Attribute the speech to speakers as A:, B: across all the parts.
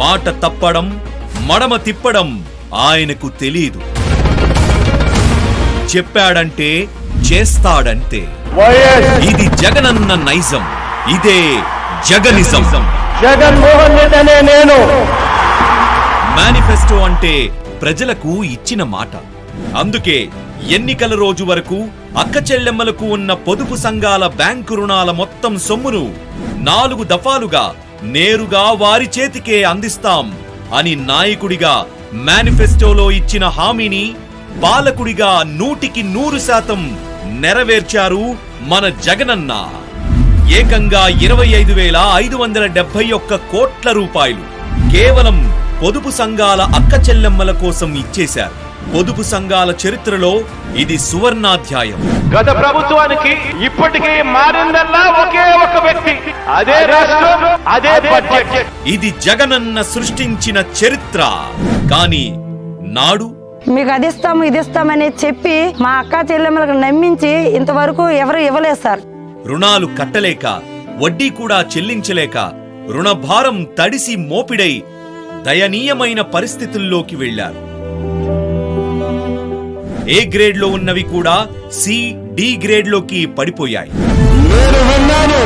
A: మాట తప్పడం మడమ తిప్పడం ఆయనకు తెలీదు. చెప్పాడంటే చేస్తాడంతే.
B: వైఎస్
A: ఇది జగనన్న నైజం. ఇదే జగనిజం.
B: జగన్మోహన్ రెడ్డి అనే నేను.
A: మేనిఫెస్టో అంటే ప్రజలకు ఇచ్చిన మాట. అందుకే ఎన్నికల రోజు వరకు అక్క చెల్లెమ్మలకు ఉన్న పొదుపు సంఘాల బ్యాంకు రుణాల మొత్తం సొమ్మును నాలుగు దఫాలుగా నేరుగా వారి చేతికే అందిస్తాం అని నాయకుడిగా మేనిఫెస్టోలో ఇచ్చిన హామీని పాలకుడిగా నూటికి నూరు శాతం నెరవేర్చారు మన జగనన్న. ఏకంగా ఇరవై ఐదు వేల ఐదు వందల డెబ్బై ఒక్క కోట్ల రూపాయలు కేవలం పొదుపు సంఘాల అక్క చెల్లెమ్మల కోసం ఇచ్చేశారు. పొదుపు సంఘాల చరిత్రలో ఇది సువర్ణాధ్యాయం.
B: గత ప్రభుత్వానికి ఇప్పటికీ మారిందల్లా ఒకే ఒక వ్యక్తి. అదే రాష్ట్రం అదే బడ్జెట్
A: ఇది జగనన్న సృష్టించిన చరిత్ర. కానీ నాడు
C: మీకు అది ఇస్తాము ఇది ఇస్తామని చెప్పి మా అక్క చెల్లెమ్మలకు నమ్మించి ఇంతవరకు ఎవరు ఇవ్వలేదు సార్.
A: రుణాలు కట్టలేక వడ్డీ కూడా చెల్లించలేక రుణభారం తడిసి మోపిడై దయనీయమైన పరిస్థితుల్లోకి వెళ్ళారు ఏ గ్రేడ్లో ఉన్నవి కూడా సి డి గ్రేడ్లోకి పడిపోయాయి.
B: నేను విన్నాను.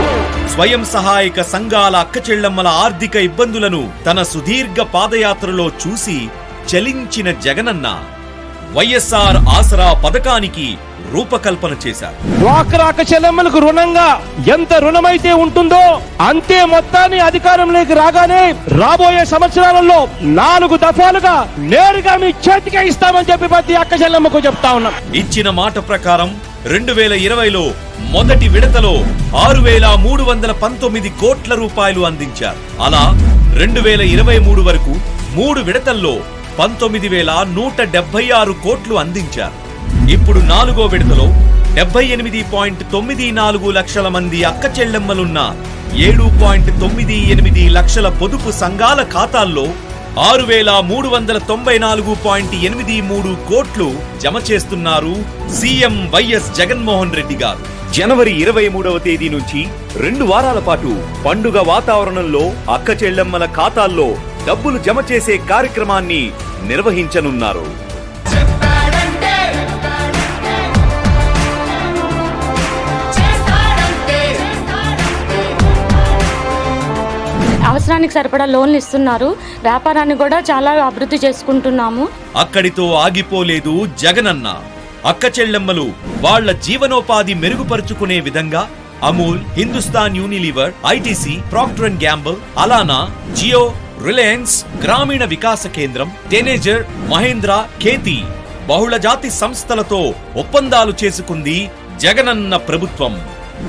A: స్వయం సహాయక సంఘాల అక్కచెళ్ళమ్మల ఆర్థిక ఇబ్బందులను తన సుదీర్ఘ పాదయాత్రలో చూసి చలించిన జగనన్న వైఎస్ఆర్ ఆసరా పథకానికి రూపకల్పన చేశారు.
B: డ్వాక్రాక చెల్లెమ్మలకు రుణంగా ఎంత రుణమైతే ఉంటుందో అంతే మొత్తాన్ని అధికారంలోకి రాగానే రాబోయే సంవత్సరాలలో నాలుగు దఫాలుగా నేరుగా మీ చేతికే ఇస్తామని చెప్పి ప్రతి అక్క చెల్లెమ్మకు చెప్తా ఉన్నాం.
A: ఇచ్చిన మాట ప్రకారం రెండు వేల ఇరవైలో మొదటి విడతలో ఆరు వేల మూడు వందల పంతొమ్మిది కోట్ల రూపాయలు అందించారు. అలా రెండు వేల ఇరవై మూడు వరకు మూడు విడతల్లో పంతొమ్మిది వేల నూట డెబ్బై ఆరు కోట్లు అందించారు. ఇప్పుడు నాలుగో విడతలో డెబ్బై ఎనిమిది పాయింట్ తొమ్మిది నాలుగు లక్షల మంది అక్క చెల్లెమ్మలున్న ఏడు పాయింట్ తొమ్మిది ఎనిమిది లక్షల పొదుపు సంఘాల ఖాతాల్లో ఆరు వేల మూడు వందల తొంభై నాలుగు పాయింట్ ఎనిమిది మూడు కోట్లు జమ చేస్తున్నారు సీఎం వైఎస్ జగన్మోహన్ రెడ్డి గారు. జనవరి ఇరవై మూడవ తేదీ నుంచి రెండు వారాల పాటు పండుగ వాతావరణంలో అక్క చెల్లెమ్మల ఖాతాల్లో డబ్బులు జమ చేసే కార్యక్రమాన్ని నిర్వహించనున్నారు.
D: అవసరానికి సరిపడా లోన్లు ఇస్తున్నారు. వ్యాపారాన్ని కూడా చాలా అభివృద్ధి చేసుకుంటున్నాము.
A: అక్కడితో ఆగిపోలేదు జగనన్న. అక్క చెల్లెమ్మలు వాళ్ళ జీవనోపాధి మెరుగుపరుచుకునే విధంగా Amul Hindustan Unilever ITC Procter and Gamble Allana Jio Reliance గ్రామీణ వికాస కేంద్రం టెనేజర్ మహేంద్ర ఖేతి బహుళజాతి సంస్థలతో ఒప్పందాలు చేసుకుంది జగనన్న ప్రభుత్వం.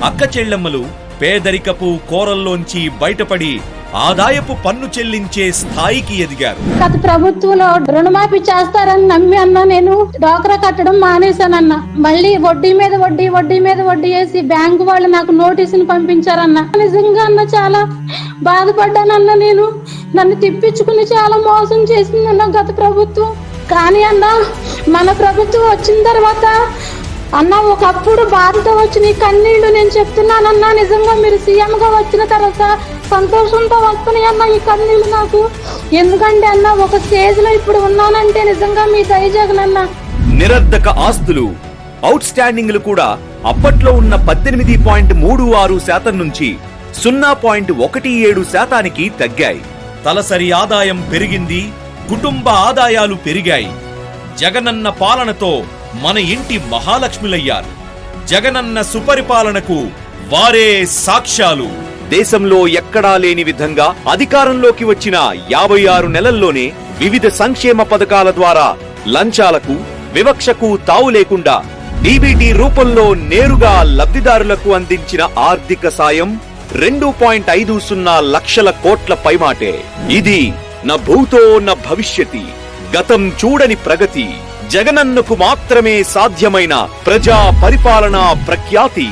A: అక్క చెల్లెమ్మలు పేదరికపు కోరల్లోంచి బయటపడి ఆదాయపు పన్ను చెల్లించే స్థాయికి ఎదిగారు.
E: గత ప్రభుత్వంలో రుణమాఫీ చేస్తారని నమ్మి అన్న నేను. డ్వాక్రా కట్టడం మానేశానన్న. మళ్ళీ వడ్డీ మీద వడ్డీ వడ్డీ మీద వడ్డీ వేసి బ్యాంకు వాళ్ళు నాకు నోటీసులు పంపించారన్న. నిజంగా అన్న చాలా బాధపడ్డానన్న నేను. నన్ను తిప్పించుకుని చాలా మోసం చేసింది అన్న గత ప్రభుత్వం. కానీ అన్న మన ప్రభుత్వం వచ్చిన తర్వాత అన్న ఒకప్పుడు బాధతో వచ్చిన ఈ కన్నీళ్ళు నేను చెప్తున్నానన్నా నిజంగా మీరు సీఎం గా వచ్చిన తర్వాత సంతోషంతో వస్తున్నాయి అన్న ఈ కన్నీళ్ళు నాకు. ఎందుకంటే అన్న ఒక స్టేజ్లో ఇప్పుడు ఉన్నానంటే నిజంగా మీ దయజగనన్న
A: నిరర్ధక ఆస్తులు అవుట్ స్టాండింగ్లు కూడా అప్పట్లో ఉన్న పద్దెనిమిది పాయింట్ మూడు ఆరు శాతం నుంచి సున్నా పాయింట్ ఒకటి ఏడు శాతానికి తగ్గాయి. తలసరి ఆదాయం పెరిగింది కుటుంబ ఆదాయాలు పెరిగాయి. జగనన్న పాలనతో మన ఇంటి మహాలక్ష్ములయ్యారు. జగనన్న సుపరిపాలనకు వారే సాక్ష్యాలు. దేశంలో ఎక్కడా లేని విధంగా అధికారంలోకి వచ్చిన యాభై ఆరు నెలల్లోనే వివిధ సంక్షేమ పథకాల ద్వారా లంచాలకు వివక్షకు తావు లేకుండా డీబీటీ రూపంలో నేరుగా లబ్ధిదారులకు అందించిన ఆర్థిక సాయం రెండు పాయింట్ ఐదు సున్నా లక్షల కోట్ల పైమాటే. ఇది నా భూతో నా భవిష్యతి. గతం చూడని ప్రగతి. జగనన్నకు మాత్రమే సాధ్యమైన ప్రజా పరిపాలనా ప్రఖ్యాతి.